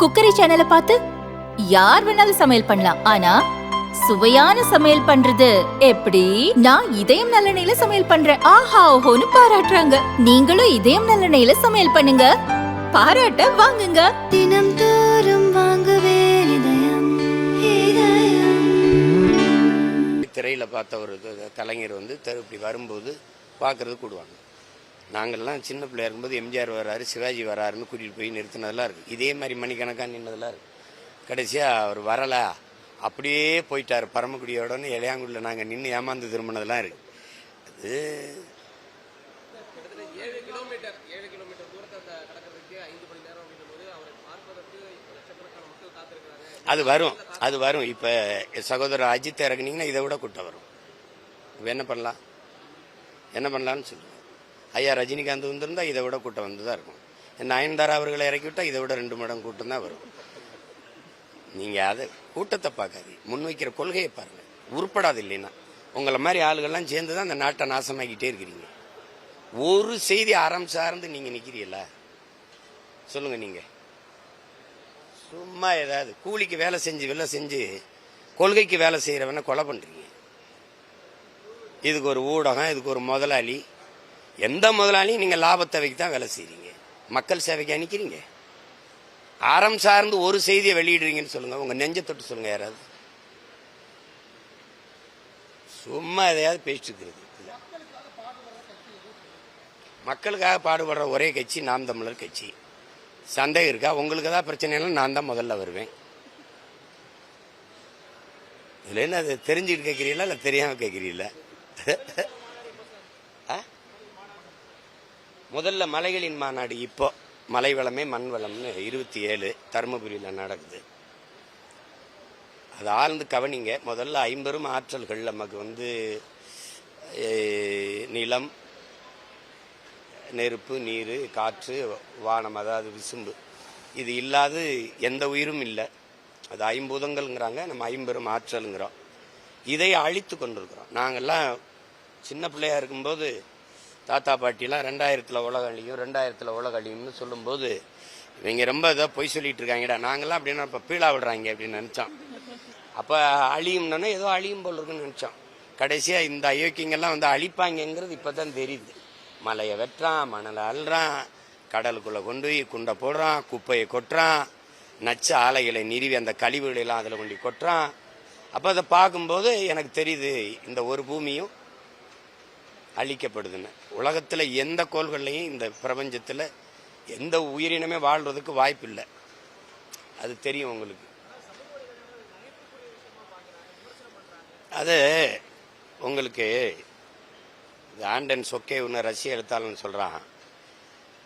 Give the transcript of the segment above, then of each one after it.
Cookery சேனலை பார்த்து யார் வேணாலும் சமையல் பண்ணலாம். ஆனா சுவையான சமையல் பண்றது எப்படி? நான் இதயம் நல்லெண்ணெயில சமையல் பண்றேன். ஆஹா ஓஹோன்னு பாராட்டுறாங்க. நீங்களும் இதயம் நல்லெண்ணெயில சமையல் பண்ணுங்க. பாராட்ட வாங்குங்க. தினம் தோறும் வாங்குவே இதயம் இதயம். திரையில் பார்த்த ஒரு கலைஞர் வந்து தெரு இப்படி வரும்போது பார்க்கறது கூடுவாங்க. நாங்கள்லாம் சின்ன பிள்ளையா இருக்கும்போது எம்ஜிஆர் வராரு சிவாஜி வராருன்னு கூட்டிகிட்டு போய் நிறுத்தினதெல்லாம் இருக்குது இதே மாதிரி மணிக்கணக்காக நின்னதெல்லாம் இருக்குது கடைசியாக அவர் வரலா. அப்படியே போயிட்டார் பரமக்குடியோடன்னு இளையாங்குடியில் நாங்கள் நின்று ஏமாந்து திரும்பினதெல்லாம் இருக்குது அது அது வரும். அது வரும். இப்போ சகோதரர் அஜித் இறக்குனீங்கன்னா இதை விட கூட்டம் வரும். இப்ப என்ன பண்ணலாம்? என்ன பண்ணலாம்னு சொல்லுங்க ஐயா ரஜினிகாந்த் வந்திருந்தா இதை விட கூட்டம் வந்து தான் இருக்கும் நயன்தாரா அவர்களை இறக்கிவிட்டா இதை விட ரெண்டு மடங்கு கூட்டம் தான் வரும். நீங்கள் அதை கூட்டத்தை பார்க்காதீங்க. முன்வைக்கிற கொள்கையை பாருங்கள் உருப்படாது இல்லைன்னா. உங்களை மாதிரி ஆளுகள்லாம் சேர்ந்து தான் அந்த நாட்டை நாசமாக்கிட்டே இருக்கிறீங்க. ஒரு செய்தி அறம் சார்ந்து நீங்கள் நிற்கிறீங்களா சொல்லுங்கள் நீங்கள் சும்மா ஏதாவது கூலிக்கு வேலை செஞ்சு வேலை செஞ்சு கொள்கைக்கு வேலை செய்கிறவனை கொலை பண்ணுறீங்க இதுக்கு ஒரு ஊடகம் இதுக்கு ஒரு முதலாளி எந்த முதலாளியும் நீங்கள் லாபத்தை வைக்க தான் வேலை செய்கிறீங்க மக்கள் சேவைக்கு அனுக்கிறீங்க. அறம் சார்ந்து ஒரு செய்தியை வெளியிடுறீங்கன்னு சொல்லுங்கள் உங்கள் நெஞ்ச தொட்டு சொல்லுங்கள் யாராவது. சும்மா எதையாவது பேசிட்டு இருக்கிறது மக்களுக்காக பாடுபடுற ஒரே கட்சி நாம் தமிழர் கட்சி. சந்தேகம் இருக்கா? உங்களுக்கு தான் பிரச்சனைலாம் நான் தான் முதல்ல வருவேன். இல்லைன்னு என்ன அது தெரிஞ்சுக்கிட்டு கேட்குறீங்களா? இல்லை தெரியாமல் கேட்குறீங்களா? முதல்ல மலைகளின் மாநாடு இப்போ. மலை வளமே மண் வளம்னு இருபத்தி ஏழு தருமபுரியில் நடக்குது. அது ஆழ்ந்து கவனிங்க. முதல்ல ஐம்பெரும் ஆற்றல்கள் நமக்கு வந்து நிலம் நெருப்பு நீர் காற்று வானம் அதாவது விசும்பு. இது இல்லாது எந்த உயிரும் இல்லை. அது ஐம்பூதங்கள்ங்கிறாங்க நம்ம ஐம்பெரும் ஆற்றலுங்கிறோம். இதை அழித்து கொண்டிருக்கிறோம். நாங்கள்லாம் சின்ன பிள்ளையா இருக்கும்போது தாத்தா பாட்டிலாம் ரெண்டாயிரத்தில் உலக அழியும் ரெண்டாயிரத்தில் உலக அழியும்னு சொல்லும்போது இவங்க ரொம்ப இதாக பொய் சொல்லிட்டு இருக்காங்கடா. நாங்களாம் அப்படின்னா இப்போ பீழா விடுறாங்க அப்படின்னு நினச்சோம். அப்போ அழியும்னோன்னா ஏதோ அழியும் போல் இருக்குன்னு நினச்சோம். கடைசியாக இந்த அயோக்கியங்கள்லாம் வந்து அழிப்பாங்கங்கிறது இப்போ தான் தெரியுது. மலையை வெட்டுறான் மணலை அள்ளுறான் கடலுக்குள்ளே கொண்டு போய் குண்டை போடுறான் குப்பையை கொட்டுறான் நச்ச ஆலைகளை நிறுவி அந்த கழிவுகளெல்லாம் அதில் கொண்டு கொட்டுறான். அப்போ அதை பார்க்கும்போது எனக்கு தெரியுது இந்த ஒரு பூமியும் அழிக்கப்படுதுன்னு. உலகத்தில் எந்த கோள்கள்லையும் இந்த பிரபஞ்சத்தில் எந்த உயிரினமே வாழ்றதுக்கு வாய்ப்பு இல்லை அது தெரியும் உங்களுக்கு. அது உங்களுக்கு இது ஆண்டன் சொக்கே ஒன்று ரஷ்ய எழுத்தாளன் சொல்கிறான்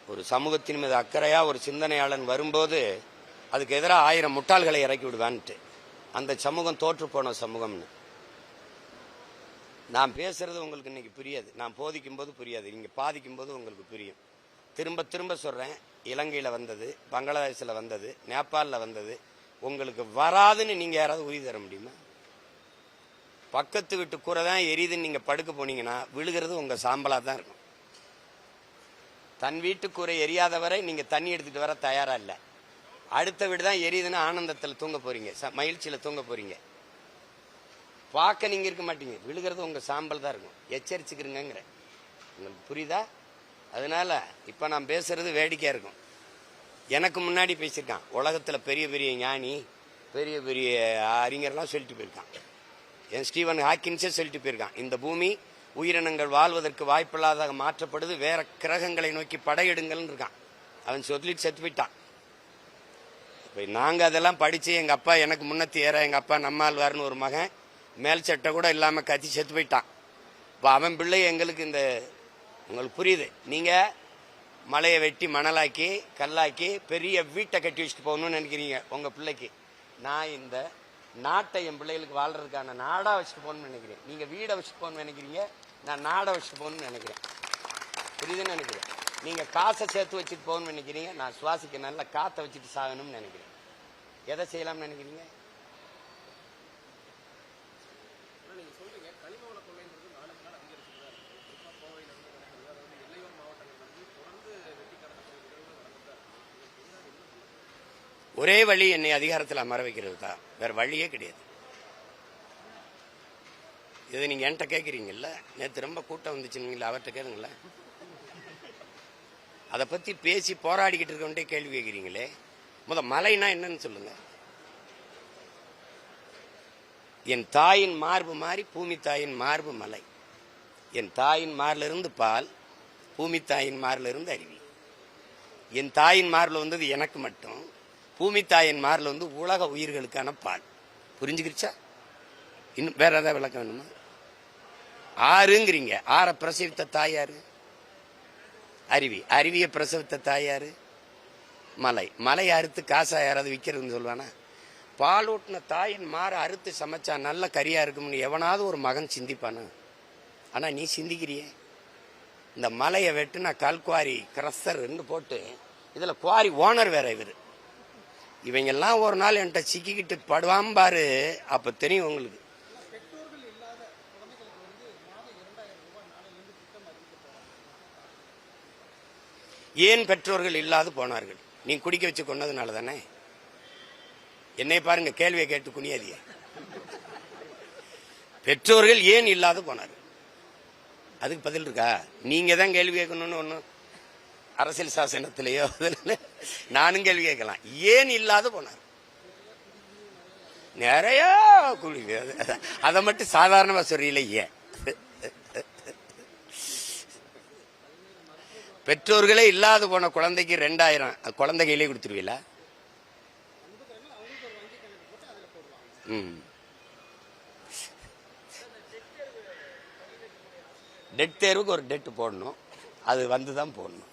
ஒரு சமூகத்தின் மீது அக்கறையாக ஒரு சிந்தனையாளன் வரும்போது அதுக்கு எதிராக ஆயிரம் முட்டாள்களை இறக்கி விடுவான்ட்டு. அந்த சமூகம் தோற்று போன சமூகம்னு. நான் பேசுறது உங்களுக்கு இன்றைக்கி புரியாது. நான் போதிக்கும் போது புரியாது. நீங்கள் பாதிக்கும் போது உங்களுக்கு புரியும். திரும்ப திரும்ப சொல்கிறேன் இலங்கையில் வந்தது பங்களாதேஷில் வந்தது நேபாளில் வந்தது. உங்களுக்கு வராதுன்னு நீங்கள் யாராவது உறுதி தர முடியுமா? பக்கத்து வீட்டு கூரை தான் எரியுதுன்னு நீங்கள் படுக்க போனீங்கன்னா விழுகிறது உங்கள் சாம்பலாக தான் இருக்கும். தன் வீட்டு கூரை எரியாத வரை நீங்கள் தண்ணி எடுத்துகிட்டு வர தயாராக இல்லை. அடுத்த வீடு தான் எரியுதுன்னு ஆனந்தத்தில் தூங்க போகிறீங்க ச- மகிழ்ச்சியில் தூங்க போகிறீங்க பார்க்க நீங்க இருக்க மாட்டீங்க. விழுகிறது உங்க சாம்பல் தான் இருக்கும். எச்சரிச்சுக்கிறீங்கிற உங்களுக்கு புரியுதா? அதனால இப்ப நான் பேசுறது வேடிக்கையாக இருக்கும். எனக்கு முன்னாடி பேசியிருக்கான். உலகத்துல பெரிய பெரிய ஞானி பெரிய பெரிய அறிஞர்லாம் சொல்லிட்டு போயிருக்கான். என் ஸ்டீவன் ஹாக்கின்ஸே சொல்லிட்டு போயிருக்கான். இந்த பூமி உயிரினங்கள் வாழ்வதற்கு வாய்ப்பில்லாத மாற்றப்படுது. வேற கிரகங்களை நோக்கி படையிடுங்கள்னு இருக்கான். அவன் சொல்லிட்டு செத்து போயிட்டான். இப்போ நாங்கள் அதெல்லாம் படித்து எங்கள் அப்பா எனக்கு முன்னத்தி ஏற எங்கள் அப்பா நம்மாழ்வார்னு ஒரு மகன் மேல் சட்டை கூட இல்லாமல் கத்தி செத்து போயிட்டான். இப்போ அவன் பிள்ளை எங்களுக்கு இந்த உங்களுக்கு புரியுது. நீங்கள் மலையை வெட்டி மணலாக்கி கல்லாக்கி பெரிய வீட்டை கட்டி வச்சுட்டு போகணும்னு நினைக்கிறீங்க உங்கள் பிள்ளைக்கு. நான் இந்த நாட்டை என் பிள்ளைகளுக்கு வாழ்கிறதுக்கான நாடாக வச்சுட்டு போகணும்னு நினைக்கிறேன். நீங்கள் வீடை வச்சுட்டு போகணும்னு நினைக்கிறீங்க நான் நாடை வச்சுட்டு போகணும்னு நினைக்கிறேன். புரியுதுன்னு நினைக்கிறேன். நீங்கள் காசை சேர்த்து வச்சுட்டு போகணும்னு நினைக்கிறீங்க நான் சுவாசிக்க நல்ல காற்றை வச்சுட்டு சாகணும்னு நினைக்கிறேன். எதை செய்யலாம்னு நினைக்கிறீங்க? ஒரே வழி என்னை அதிகாரத்தில் அமர வைக்கிறது தான். வேற வழியே கிடையாது. இதை நீங்க என்கிட்ட கேட்குறீங்கல்ல? நேற்று ரொம்ப கூட்டம் வந்துச்சுங்களா அவர்கிட்ட கேளுங்களேன். அதை பத்தி பேசி போராடிக்கிட்டு இருக்கவன்ட்டே கேள்வி கேட்குறீங்களே? முத மலைனா என்னன்னு சொல்லுங்க. என் தாயின் மார்பு மாறி பூமி தாயின் மார்பு மலை. என் தாயின் மாரிலிருந்து பால் பூமி தாயின் மார்லிருந்து அருவி. என் தாயின் மாரில் வந்தது எனக்கு மட்டும். பூமி தாயின் மார்ல வந்து உலக உயிர்களுக்கான பால். புரிஞ்சுக்கிருச்சா? இன்னும் வேற ஏதாவது விளக்கம் வேணுமா? ஆறுங்கிறீங்க. ஆற பிரசவித்த தாயாரு அருவி. அருவியை பிரசவித்த தாயாரு மலை. மலை அறுத்து காசா யாராவது விற்கிறதுன்னு சொல்லுவானா? பாலூட்டின தாயின் மாற அறுத்து சமைச்சா நல்ல கரியா இருக்கும்னு எவனாவது ஒரு மகன் சிந்திப்பானா? ஆனால் நீ சிந்திக்கிறியே? இந்த மலையை வெட்டுனா கல்குவாரி ரெண்டு போட்டு இதில் குவாரி ஓனர் வேற இவர். இவங்கெல்லாம் ஒரு நாள் என்கிட்ட சிக்கிக்கிட்டு படுவாம் பாரு அப்ப தெரியும் உங்களுக்கு. ஏன் பெற்றோர்கள் இல்லாது போனார்கள்? நீ குடிக்க வச்சு கொண்டதுனால தானே? என்னை பாருங்க கேள்வியை கேட்டு குனியாதிய பெற்றோர்கள் ஏன் இல்லாது போனார்கள்? அதுக்கு பதில் இருக்கா? நீங்க தான் கேள்வி கேட்கணும்னு ஒன்றும் அரசியல் சாசனத்திலேயோ நானும் கேள்வி கேட்கலாம். ஏன் இல்லாது போனார்? நிறைய குளிக்க அதை மட்டும் சாதாரணமாக சொல்றீங்களே ஏன்? பெற்றோர்களே இல்லாது போன குழந்தைக்கு ரெண்டாயிரம் குழந்தை கையிலே கொடுத்துருவீங்களா? ம். டெட் தேர்வுக்கு ஒரு டெட் போடணும். அது வந்து தான் போடணும்.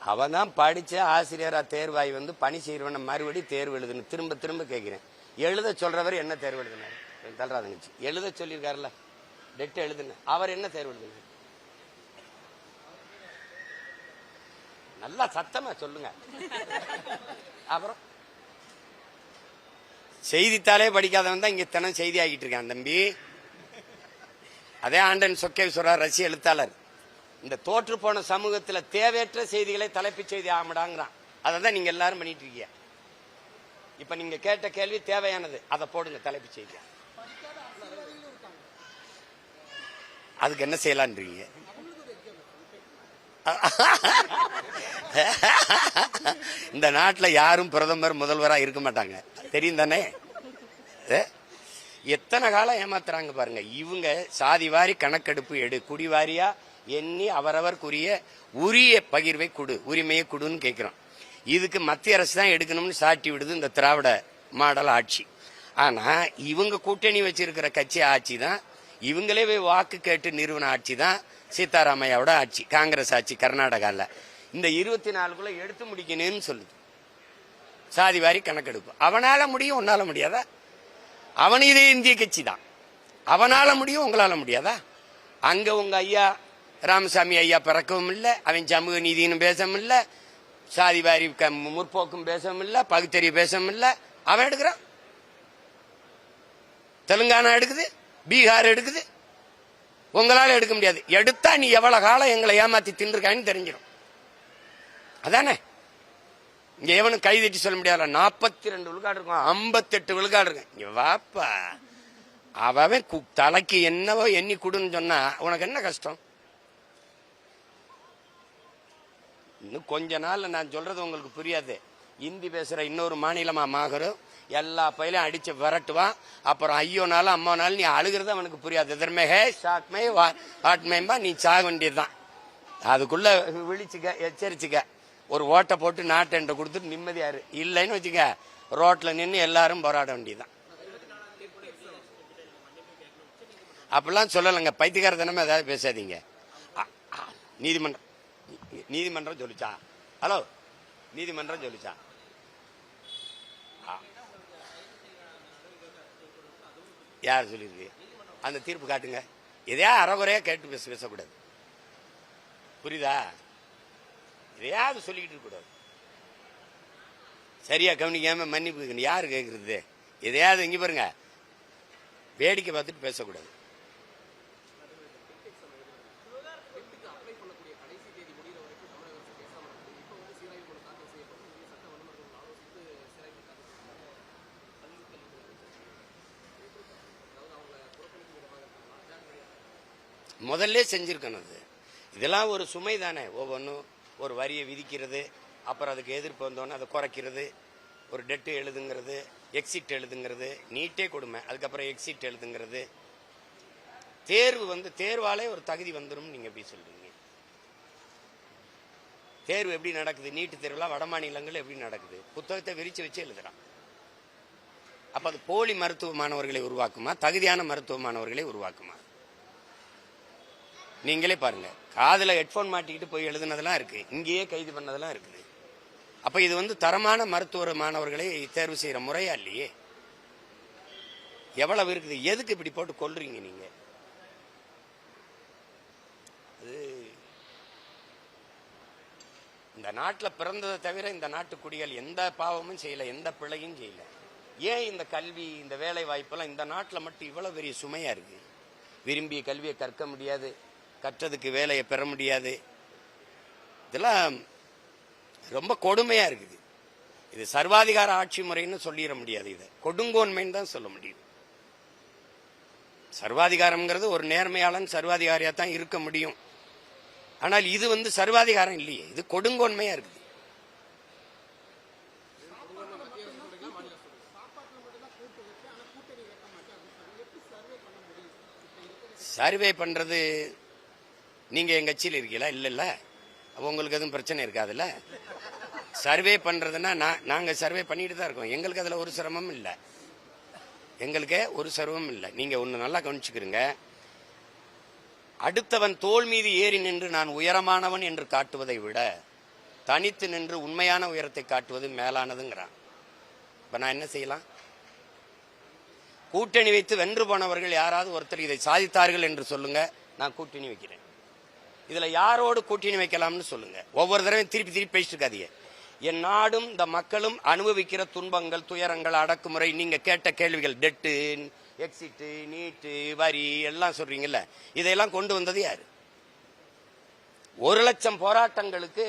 அவன் தான் படிச்ச ஆசிரியரா தேர்வாய் வந்து பணி செய்யறவன மறுபடி தேர்வு எழுதுன்னு திரும்ப திரும்ப கேட்கிறேன் எழுத சொல்றவர் என்ன தேர்வு எழுதினார்? தள்ளாதங்கச்சி எழுத சொல்லியிருக்காருல்ல? டெட் எழுதுன அவர் என்ன தேர்வு எழுதினார்? நல்லா சத்தமா சொல்லுங்க. அப்புறம்? செய்தித்தாளே படிக்காதவன் தான் இங்க தினம் செய்தி ஆகிட்டு இருக்கான் தம்பி. அதே ஆண்டன் சொக்கேஸ்வரர் ரஷ்ய எழுத்தாளர். இந்த தோற்று போன சமூகத்துல தேவையற்ற செய்திகளை தலைப்புச் செய்தி ஆமடாங்கிறான். அதை தான் நீங்க எல்லாரும் பண்ணிட்டு இருக்கீங்க. இப்ப நீங்க கேட்ட கேள்வி தேவையானது. அதை போடுங்க தலைப்புச் செய்தி. அதுக்கு என்ன செய்யலான்றீங்க? இந்த நாட்டில் யாரும் பிரதமர் முதல்வரா இருக்க மாட்டாங்க. தெரியும் தானே? எத்தனை காலம் ஏமாத்துறாங்க பாருங்க. இவங்க சாதி வாரி கணக்கெடுப்பு எடு. குடிவாரியா எண்ணி அவரவர்க்குரிய உரிய பகிர்வை கொடு உரிமையை கொடுன்னு கேட்குறோம் இதுக்கு மத்திய அரசு தான் எடுக்கணும்னு சாட்டி விடுது இந்த திராவிட மாடல் ஆட்சி. ஆனால் இவங்க கூட்டணி வச்சிருக்கிற கட்சி ஆட்சி தான் இவங்களே போய் வாக்கு கேட்டு நிறுவன ஆட்சி தான் சீதாராமையாவோட ஆட்சி காங்கிரஸ் ஆட்சி கர்நாடகாவில் இந்த இருபத்தி நாலுக்குள்ள எடுத்து முடிக்கணும்னு சொல்லுது. சாதி வாரி கணக்கெடுப்பு. அவனால முடியும் உன்னால முடியாதா? அவன் இதே இந்திய கட்சி தான். அவனால முடியும் உங்களால முடியாதா? அங்க உங்க ஐயா ராமசாமி ஐயா பிறக்கவும் இல்லை அவன் சமூக நீதினு பேசவும் இல்லை சாதி வாரி க- முற்போக்கும் பேசவும் இல்லை பகுத்தறி பேசவும் இல்லை. அவன் எடுக்கிறான். தெலுங்கானா எடுக்குது பீகார் எடுக்குது. உங்களால் எடுக்க முடியாது. எடுத்தா நீ எவ்வளவு காலம் எங்களை ஏமாத்தி தின்றுருக்கான்னு தெரிஞ்சிடும். அதானே? இங்க எவனும் கைதட்டி சொல்ல முடியாது நாற்பத்தி ரெண்டு விழுக்காடு இருக்கும் ஐம்பத்தெட்டு விழுக்காடு இருக்கும். இங்க வாப்பா. அவன் தலைக்கு என்னவோ எண்ணி கொடுன்னு சொன்னா உனக்கு என்ன கஷ்டம்? இன்னும் கொஞ்ச நாள்ல நான் சொல்றது உங்களுக்கு புரியாது. இந்தி பேசுற இன்னொரு மாநிலமா மாகரும் எல்லா பயிலையும் அடிச்சு விரட்டுவான். அப்புறம் ஐயோனாலும் அம்மானாலும் நீ அழுகிறது அவனுக்கு புரியாது. எதிர்மேகே ஹே வா வாட்மேம்பா நீ சாக வேண்டியதுதான். அதுக்குள்ள விழிச்சுக்க எச்சரிச்சுக்க. ஒரு ஓட்டை போட்டு நாட்டை கொடுத்துட்டு நிம்மதியாரு இல்லைன்னு வச்சுக்க ரோட்டில் நின்று எல்லாரும் போராட வேண்டியதுதான். அப்படிலாம் சொல்லலைங்க. பைத்தியக்காரத்தனமா ஏதாவது பேசாதீங்க. நீதிமன்றம். நீதிமன்றம் சொல்லிச்சா? ஹலோ? நீதிமன்றம் சொல்லிச்சா? ஆ. யார் சொல்லியிருக்கு? அந்த தீர்ப்பு காட்டுங்க. எதையா அறகுறையா கேட்டு பேச பேசக்கூடாது. புரியுதா? எதையாவது சொல்லிக்கிட்டு இருக்கக்கூடாது. சரியா கவனிக்காம மன்னிப்பு யார் யாரு கேட்கறது? எதையாவது இங்க பாருங்க. வேடிக்கை பார்த்துட்டு பேசக்கூடாது. முதல்ல செஞ்சிருக்கணும் அது. இதெல்லாம் ஒரு சுமை தானே. ஒவ்வொன்றும் ஒரு வரியை விதிக்கிறது அப்புறம் அதுக்கு எதிர்ப்பு வந்தோன்னே அதை குறைக்கிறது ஒரு டெட்டு எழுதுங்கிறது எக்ஸிட் எழுதுங்கிறது நீட்டே கொடுமை. அதுக்கப்புறம் எக்ஸிட் எழுதுங்கிறது. தேர்வு வந்து தேர்வாலே ஒரு தகுதி வந்துடும் நீங்கள் எப்படி சொல்கிறீங்க தேர்வு எப்படி நடக்குது? நீட்டு தேர்வுலாம் வட மாநிலங்கள் எப்படி நடக்குது? புத்தகத்தை விரித்து வச்சு எழுதுறான். அப்போ அது போலி மருத்துவ மாணவர்களை உருவாக்குமா? தகுதியான மருத்துவ மாணவர்களை உருவாக்குமா? நீங்களே பாருங்க. காதில் ஹெட்ஃபோன் மாட்டிக்கிட்டு போய் எழுதுனதெல்லாம் இருக்கு. இங்கேயே கைது பண்ணதெல்லாம் இருக்குது. அப்ப இது வந்து தரமான மருத்துவ மாணவர்களை தேர்வு செய்யற முறையா இல்லையே? எவ்வளவு இருக்குது? எதுக்கு இப்படி போட்டு கொள்றீங்க நீங்க? அது இந்த நாட்டில் பிறந்ததை தவிர இந்த நாட்டு குடிகள் எந்த பாவமும் செய்யல எந்த பிழையும் செய்யல. ஏன் இந்த கல்வி இந்த வேலை வாய்ப்பெல்லாம் இந்த நாட்டில் மட்டும் இவ்வளவு பெரிய சுமையா இருக்கு? விரும்பிய கல்வியை கற்க முடியாது. கற்றதுக்கு வேலையை பெற முடியாது. இதெல்லாம் ரொம்ப கொடுமையாக இருக்குது. இது சர்வாதிகார ஆட்சி முறைன்னு சொல்லிட முடியாது இதை. கொடுங்கோன்மைன்னு தான் சொல்ல முடியும். சர்வாதிகாரம்ங்கிறது ஒரு நேர்மையாளன் சர்வாதிகாரியாக தான் இருக்க முடியும். ஆனால் இது வந்து சர்வாதிகாரம் இல்லையே. இது கொடுங்கோன்மையாக இருக்குது. சர்வே பண்ணுறது நீங்க எங்க கட்சியில் இருக்கீங்களா? இல்ல இல்ல. உங்களுக்கு எதுவும் பிரச்சனை இருக்காதுல்ல? சர்வே பண்றதுன்னா நான் நாங்க சர்வே பண்ணிட்டு தான் இருக்கோம். எங்களுக்கு அதுல ஒரு சிரமமும் இல்லை. எங்களுக்கே ஒரு சிரமம் இல்லை. நீங்க ஒன்று நல்லா கவனிச்சுக்கிறீங்க. அடுத்தவன் தோல் மீது ஏறி நின்று நான் உயரமானவன் என்று காட்டுவதை விட தனித்து நின்று உண்மையான உயரத்தை காட்டுவது மேலானதுங்கிறான். இப்ப நான் என்ன செய்யலாம்? கூட்டணி வைத்து வென்று போனவர்கள் யாராவது ஒருத்தர் இதை சாதித்தார்கள் என்று சொல்லுங்க. நான் கூட்டணி வைக்கிறேன். இதுல யாரோடு கூட்டணி வைக்கலாம்னு சொல்லுங்க. ஒவ்வொரு தடவையும் திருப்பி திருப்பி பேசிட்டு இருக்காதீங்க. என் நாடும் இந்த மக்களும் அனுபவிக்கிற துன்பங்கள் துயரங்கள் அடக்குமுறை நீங்க கேட்ட கேள்விகள் டெட்டு எக்ஸிட்டு நீட்டு வரி எல்லாம் சொல்றீங்கல்ல இதையெல்லாம் கொண்டு வந்தது யாரு? ஒரு லட்சம் போராட்டங்களுக்கு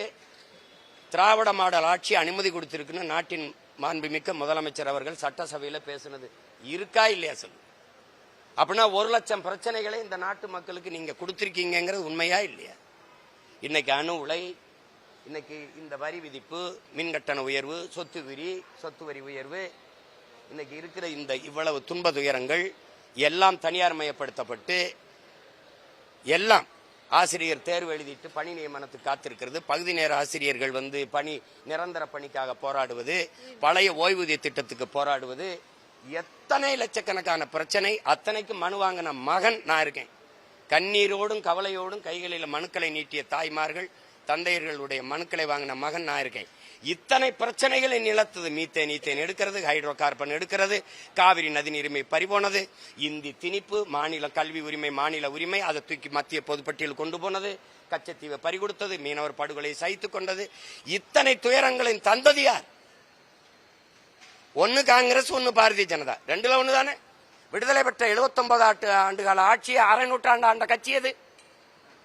திராவிட மாடல் ஆட்சி அனுமதி கொடுத்திருக்குன்னு நாட்டின் மாண்புமிக்க முதலமைச்சர் அவர்கள் சட்டசபையில் பேசுனது இருக்கா இல்லையா சொல்லு அப்படின்னா ஒரு லட்சம் பிரச்சனைகளை இந்த நாட்டு மக்களுக்கு நீங்க கொடுத்துருக்கீங்கிறது உண்மையா இல்லையா? இன்னைக்கு அணு உலை இன்னைக்கு இந்த வரி விதிப்பு மின் கட்டண உயர்வு சொத்து வரி சொத்து வரி உயர்வு இன்னைக்கு இருக்கிற இந்த இவ்வளவு துன்ப துயரங்கள் எல்லாம் தனியார் மயப்படுத்தப்பட்டு எல்லாம் ஆசிரியர் தேர்வு எழுதிட்டு பணி நியமனத்துக்கு காத்திருக்கிறது. பகுதி நேர ஆசிரியர்கள் வந்து பணி நிரந்தர பணிக்காக போராடுவது பழைய ஓய்வூதிய திட்டத்துக்கு போராடுவது எத்தனை லட்சக்கணக்கான பிரச்சனை அத்தனைக்கு மனு வாங்கின மகன் நான் இருக்கேன். கண்ணீரோடும் கவலையோடும் கைகளில் மனுக்களை நீட்டிய தாய்மார்கள் தந்தையர்களுடைய மனுக்களை வாங்கின மகன் நான் இருக்கேன். இத்தனை பிரச்சனைகளை நிலத்தது மீத்தேன் ஈத்தேன் எடுக்கிறது ஹைட்ரோ கார்பன் எடுக்கிறது காவிரி நதி நீரிமை பறிபோனது இந்தி திணிப்பு மாநில கல்வி உரிமை மாநில உரிமை அதை தூக்கி மத்திய பொதுப்பட்டியல் கொண்டு போனது கச்சத்தீவை பறிகொடுத்தது மீனவர் படுகொலை சகித்துக் கொண்டது. இத்தனை துயரங்களின் தந்தது யார் ஒன்னு காங்கிரஸ் ஒன்னு பாரதிய ஜனதா. ரெண்டுல ஒண்ணு தானே விடுதலை பெற்ற 79 ஆட்டு ஆண்டுகால ஆட்சியை அரை நூற்றாண்டு ஆண்ட கட்சி எது?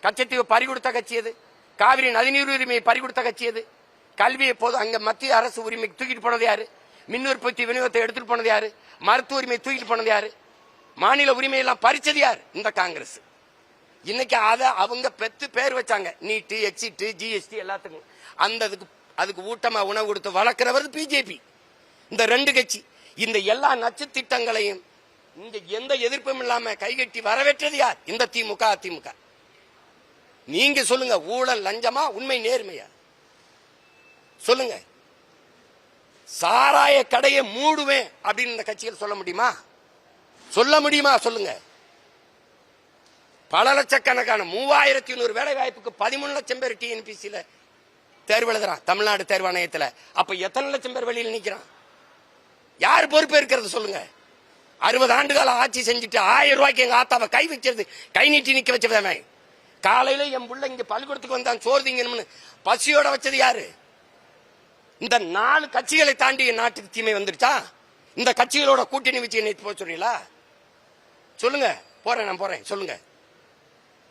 கச்சத்தீவு பறிகொடுத்த கட்சி எது? காவிரி நதிநீர் உரிமையை பறிகொடுத்த கட்சி எது? கல்வியை போது அங்க மத்திய அரசு உரிமை தூக்கிட்டு போனது யாரு? மின் உற்பத்தி விநியோகத்தை எடுத்துட்டு போனது யாரு? மருத்துவ உரிமை தூக்கிட்டு போனது யாரு? மாநில உரிமை எல்லாம் பறிச்சது யார்? இந்த காங்கிரஸ். இன்னைக்கு அதை அவங்க பெத்து பேர் வச்சாங்க. நீட்டு எக்ஸிட்டு ஜிஎஸ்டி எல்லாத்துக்கும். அந்த அதுக்கு அதுக்கு ஊட்டமா உணவு கொடுத்து வளர்க்கிறவர் பிஜேபி. இந்த ரெண்டு கட்சி இந்த எல்லா நச்சு திட்டங்களையும் இங்க எந்த எதிர்ப்பும் இல்லாம கைகட்டி வரவேற்றது யார்? இந்த திமுக அதிமுக. நீங்க சொல்லுங்க ஊழல் லஞ்சமா உண்மை நேர்மையா? சொல்லுங்க. சாராய கடையை மூடுவேன் அப்படின்னு இந்த கட்சிகள் சொல்ல முடியுமா? சொல்ல முடியுமா? சொல்லுங்க. பல லட்சக்கணக்கான மூவாயிரத்தி நூறு வேலை வாய்ப்புக்கு பதிமூணு லட்சம் பேர் டிஎன்பிசியில தேர்வு எழுதுறான் தமிழ்நாடு தேர்வாணையத்துல. அப்ப எத்தனை லட்சம் பேர் வெளியில் நிக்கிறான்? யார் பொறுப்பு இருக்கிறது சொல்லுங்க? அறுபது ஆண்டுகால ஆட்சி செஞ்சுட்டு ஆயிரம் ரூபாய்க்கு எங்க ஆத்தாவை கை வச்சது கை நீட்டி நிக்க வச்சவன் காலையில என் புள்ள இங்க பள்ளிக்கூடத்துக்கு வந்தான் சோறு திங்கணும்னு. பசியோட வச்சது யாரு? இந்த நாலு கட்சிகளை தாண்டி என் நாட்டுக்கு தீமை வந்துருச்சா இந்த கட்சிகளோட கூட்டணி வச்சு நேற்று போக சொல்றீங்களா? சொல்லுங்க போறேன் நான் போறேன் சொல்லுங்க.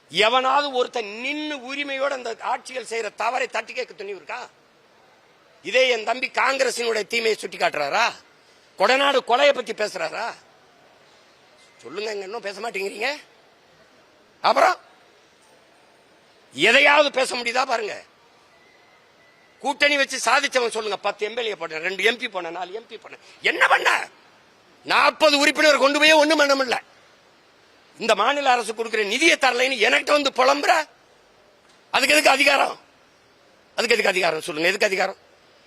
எவனாவது ஒருத்தன் நின்னு உரிமையோட அந்த ஆட்சிகள் செய்யற தவறை தட்டி கேட்க துணிவு இருக்கா? இதே என் தம்பி காங்கிரசினுடைய தீமையை சுட்டி காட்டுறாரா கொடநாடு கொலையை பத்தி பேசுறாரா? சொல்லுங்க இங்க இன்னும் பேச மாட்டேங்கிறீங்க. அப்புறம் எதையாவது பேச முடியுதா பாருங்க. கூட்டணி வச்சு சாதிச்சவன் சொல்லுங்க பத்து எம்எல்ஏ போட்டேன் ரெண்டு எம்பி போனேன் நாலு எம்பி போனேன். என்ன பண்ண? நாற்பது உறுப்பினர் கொண்டு போய் ஒண்ணும் பண்ண முடியல. இந்த மாநில அரசு கொடுக்கிற நிதியை தரலைன்னு என்கிட்ட வந்து புலம்புற? அதுக்கு எதுக்கு அதிகாரம்? அதுக்கு எதுக்கு அதிகாரம் சொல்லுங்க எதுக்கு அதிகாரம்?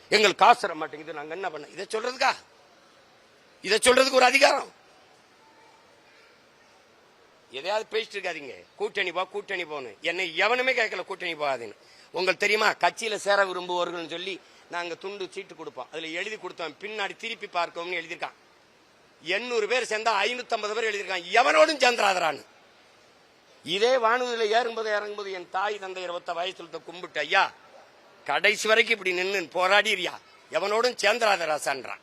எங்களுக்கு காசு தர மாட்டேங்குது நாங்க என்ன பண்ண? இதை சொல்றதுக்கா? இதை சொல்றதுக்கு ஒரு அதிகாரம். எதையாவது பேசிட்டு இருக்காதீங்க. கூட்டணி போ கூட்டணி போகணும் என்னை எவனுமே கேட்கல கூட்டணி போகாதுன்னு. உங்களுக்கு தெரியுமா? கட்சியில சேர விரும்புவோர்கள்னு சொல்லி நாங்க துண்டு சீட்டு கொடுப்போம். அதுல எழுதி கொடுத்தோம் பின்னாடி திருப்பி பார்க்கவும்னு எழுதியிருக்கான். எண்ணூறு பேர் சேர்ந்தா ஐநூத்தி பேர் எழுதியிருக்கான். எவனோடும் சேர்ந்துராதரான்னு இதே வானூதியில் ஏறும்போது இறங்கும்போது என் தாய் தந்தை இருபத்த வயசுல கும்பிட்டு ஐயா கடைசி வரைக்கும் இப்படி நின்று போராடிறியா? எவனோடும் சேர்ந்துராதராசான்றான்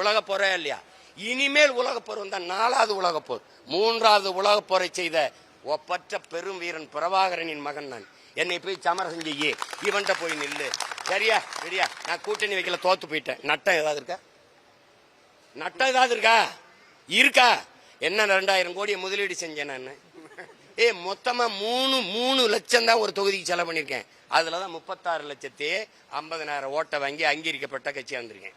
உலக போரா இல்லையா? இனிமேல் உலக போர் வந்தா நாலாவது உலக போர். மூன்றாவது உலக போரை செய்த ஒப்பற்ற பெரும் வீரன் பிரபாகரனின் மகன் நான். என்னை போய் சமரசம் செய்ய இவன்ட்ட போய் நில்லு. சரியா? சரியா? நான் கூட்டணி வைக்கல தோத்து போயிட்டேன். நட்டம் ஏதாவது இருக்கா? நட்டம் ஏதாவது இருக்கா? இருக்கா? என்ன ரெண்டாயிரம் கோடியை முதலீடு செஞ்சேன் நான். ஏ மொத்தமா மூணு மூணு லட்சம் தான் ஒரு தொகுதிக்கு செலவு பண்ணியிருக்கேன். அதில் அதுலதான் முப்பத்தாறு லட்சத்தி ஐம்பதனாயிரம் ஓட்டை வாங்கி அங்கீகரிக்கப்பட்ட கட்சியாக இருந்திருக்கேன்.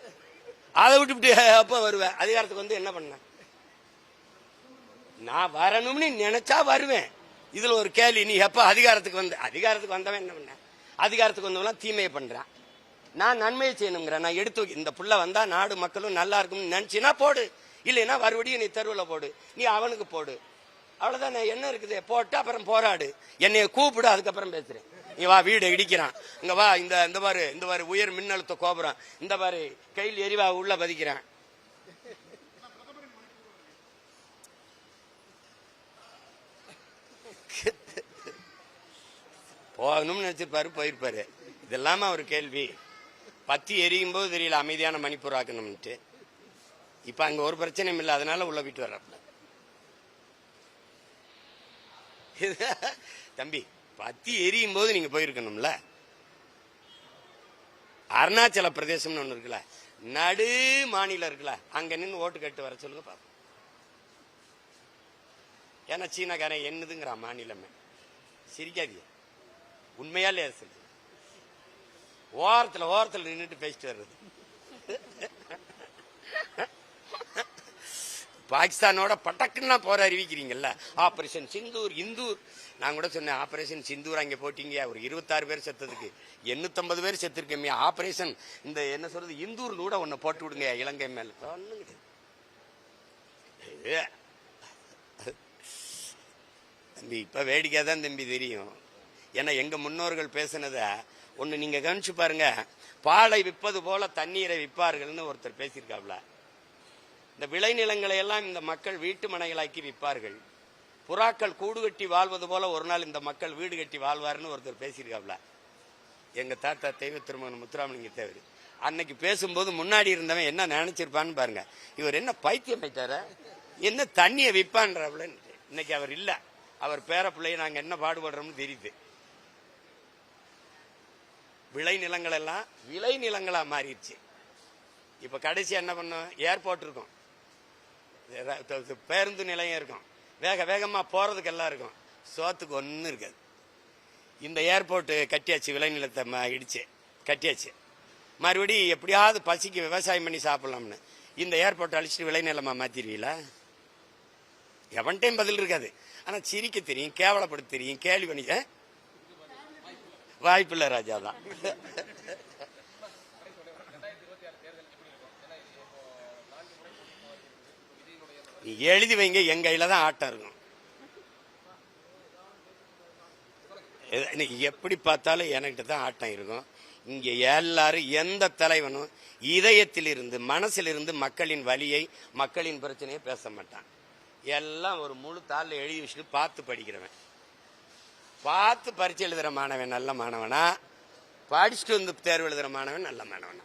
அதை விட்டுவிட்டு அப்போ வருவேன் அதிகாரத்துக்கு வந்து என்ன பண்ண? நான் வரணும்னு நினைச்சா வருவேன். இதுல ஒரு கேள்வி நீ எப்ப அதிகாரத்துக்கு வந்து அதிகாரத்துக்கு வந்தவன் என்ன பண்ண? அதிகாரத்துக்கு வந்தவன் தீமையை பண்றான். நான் நன்மையை செய்யணுங்கிறேன். நான் எடுத்து இந்த புள்ள வந்தா நாடு மக்களும் நல்லா இருக்கும்னு நினைச்சினா போடு. இல்லைன்னா மறுபடியும் நீ தெருவில் போடு. நீ அவனுக்கு போடு. அவ்வளவுதான்? என்ன இருக்குது? போட்டு அப்புறம் போராடு. என்னைய கூப்பிடு அதுக்கப்புறம் பேசுறேன். இங்க வா வீடு இடிக்கிறான். இங்க வா இந்த இந்த பாரு இந்த பாரு உயர் மின்னழுத்த கோபுரம். இந்த பாரு கையில் எரிவா உள்ள பதிக்கிறான். போகணும்னு நினைச்சிருப்பாரு போயிருப்பாரு. இதெல்லாம ஒரு கேள்வி. பத்தி எரியும் போது தெரியல அமைதியான மணிப்பூர் ஆக்கணும்ட்டு இப்ப அங்க ஒரு பிரச்சனையும் இல்லை அதனால உள்ள வீட்டு வர்றாப்புல. தம்பி பத்தி எரியும் போது நீங்க போயிருக்கணும்ல? அருணாச்சல பிரதேசம்னு ஒன்னு இருக்குல்ல? நடு மாநிலம் இருக்குல்ல? அங்க நின்று ஓட்டு கட்டு வர சொல்லுங்க பாப்போம். ஏன்னா சீனாக்காரன் என்னதுங்கிற மாநிலமே. சிரிக்காதீங்க. உண்மையாலே சொல்லு ஓரத்துல ஓரத்துல நின்றுட்டு பேசிட்டு வர்றது. பாகிஸ்தானோட பட்டக்குன்னா போற அறிவிக்கிறீங்கல்ல? ஆபரேஷன் சிந்தூர் இந்தூர் நான் கூட சொன்னேன் ஆபரேஷன் சிந்தூர் அங்கே போட்டீங்க. ஒரு இருபத்தாறு பேர் செத்ததுக்கு. எண்ணூத்தம்பது பேர் செத்துருக்கேமே. ஆபரேஷன் இந்த என்ன சொல்றது இந்தூர் கூட ஒன்னு போட்டு விடுங்க இலங்கை மேல. ஒண்ணும் தம்பி இப்ப வேடிக்கை தான் தம்பி தெரியும். ஏன்னா எங்க முன்னோர்கள் பேசினதை ஒன்று நீங்க கவனிச்சு பாருங்க. பாலை விற்பது போல தண்ணீரை விற்பார்கள்னு ஒருத்தர் பேசியிருக்காப்ல. இந்த விளைநிலங்களை எல்லாம் இந்த மக்கள் வீட்டு மனைகளாக்கி விற்பார்கள். புறாக்கள் கூடு கட்டி வாழ்வது போல ஒரு நாள் இந்த மக்கள் வீடு கட்டி வாழ்வார்னு ஒருத்தர் பேசியிருக்காப்ல. எங்க தாத்தா தெய்வ திருமகன் முத்துராமலிங்க தேவர். அன்னைக்கு பேசும்போது முன்னாடி இருந்தவன் என்ன நினைச்சிருப்பான்னு பாருங்க. இவர் என்ன பைத்தியம் ஆயிட்டார என்ன தண்ணியை விற்பான்றாப்ல இன்னைக்கு அவர் இல்லை. அவர் பேர பிள்ளைய நாங்கள் என்ன பாடுபடுறோம்னு தெரியுது. விளைநிலங்கள் எல்லாம் விளை நிலங்களாக மாறிடுச்சு. இப்போ கடைசி என்ன பண்ணோம்? ஏர்போர்ட் இருக்கும். பேருந்து நிலையம் இருக்கும். வேக வேகமாக போறதுக்கு எல்லாம் இருக்கும். சோத்துக்கு ஒன்றும் இருக்காது. இந்த ஏர்போர்ட் கட்டியாச்சு விளைநிலத்தை இடிச்சு. கட்டியாச்சு. மறுபடி எப்படியாவது பசிக்கு விவசாயம் பண்ணி சாப்பிடலாம்னு. இந்த ஏர்போர்ட் அழிச்சிட்டு விளைநிலமாக மாத்திருவீங்களா எவன்டையும் பதில் இருக்காது. ஆனா சிரிக்க தெரியும் கேவலப்படுத்த தெரியும் கேள்வி பண்ணி வாய்ப்பில்லை ராஜா தான். எழுதி வைங்க என் கையில தான் ஆட்டம் இருக்கும் எ- எப்படி பார்த்தாலும் என்கிட்ட தான் ஆட்டம் இருக்கும். இங்க எல்லாரும் எந்த தலைவனும் இதயத்திலிருந்து மனசிலிருந்து மக்களின் வலியை மக்களின் பிரச்சனையை பேச மாட்டான். எல்லாம் ஒரு முழு தாளில் எழுதி வச்சுட்டு பார்த்து படிக்கிறவன். பார்த்து பரிச்சை எழுதுகிற மாணவன் நல்ல மாணவனா. படிச்சுட்டு வந்து தேர்வு எழுதுகிற மாணவன் நல்ல மாணவனா.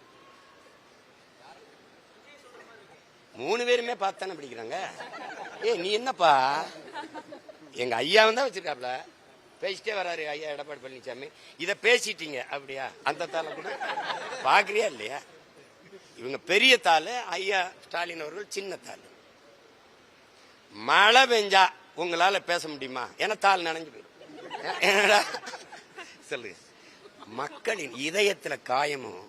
மூணு பேருமே பார்த்து தானே படிக்கிறாங்க? ஏ நீ என்னப்பா? எங்க ஐயாவும் தான் வச்சிருக்காப்ல. பேசிட்டே வராரு ஐயா எடப்பாடி பழனிசாமி இதை பேசிட்டீங்க அப்படியா? அந்த தாளை கூட பாக்குறியா இல்லையா? இவங்க பெரிய தாள் ஐயா ஸ்டாலின் அவர்கள் சின்ன தாள். மழை பெஞ்சா உங்களால பேச முடியுமா? ஏன்னா தாள் நனைஞ்சு போயிடும். என்னடா? சொல்லுங்க. மக்களின் இதயத்துல காயமும்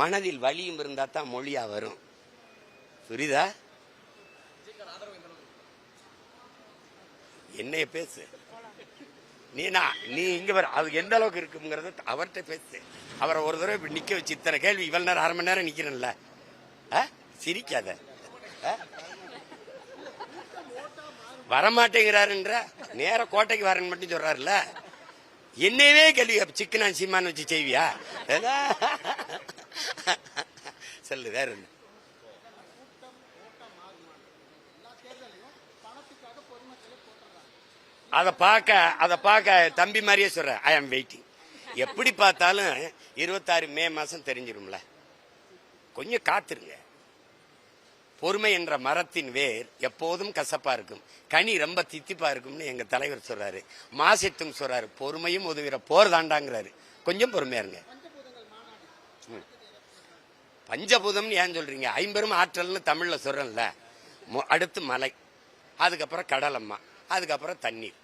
மனதில் வலியும் இருந்தா தான் மொழியா வரும். புரியுதா? என்னைய பேசு. நீ நான் நீ இங்க வர அது எந்த அளவுக்கு இருக்குங்கிறத அவர்கிட்ட பேசு. அவரை ஒரு தடவை நிக்க வச்சு இத்தனை கேள்வி இவ்வளவு நேரம் அரை மணி நேரம் நிக்கிறேன்ல. ஆ? சிரிக்காத. வரமாட்டேங்கிறாருன்ற நேர கோட்டைக்கு வரேன்னு மட்டும் சொல்றாருல்ல. என்னவே கேள்வி சிக்கன் சீமான்னு வச்சு செய்வியா? சொல்லு வேற என்ன? அதை பார்க்க அதை பார்க்க தம்பி மாதிரியே சொல்றேன் ஐ ஆம் வெயிட்டிங் எப்படி பார்த்தாலும் இருபத்தாறு மே மாதம் தெரிஞ்சிரும்ல. கொஞ்சம் காத்துருங்க. பொறுமை என்ற மரத்தின் வேர் எப்போதும் கசப்பா இருக்கும். கனி ரொம்ப தித்திப்பா இருக்கும்னு எங்க தலைவர் சொல்றாரு. மாசத்தும் சொல்றாரு பொறுமையும் உதவிற போர் தாண்டாங்கிறாரு. கொஞ்சம் பொறுமையா இருங்க. ம். பஞ்சபூதம்னு ஏன் சொல்றீங்க? ஐம்பெரும் ஆற்றல்னு தமிழ்ல சொல்றேன்ல. அடுத்து மலை அதுக்கப்புறம் கடலம்மா அதுக்கப்புறம் தண்ணீர்.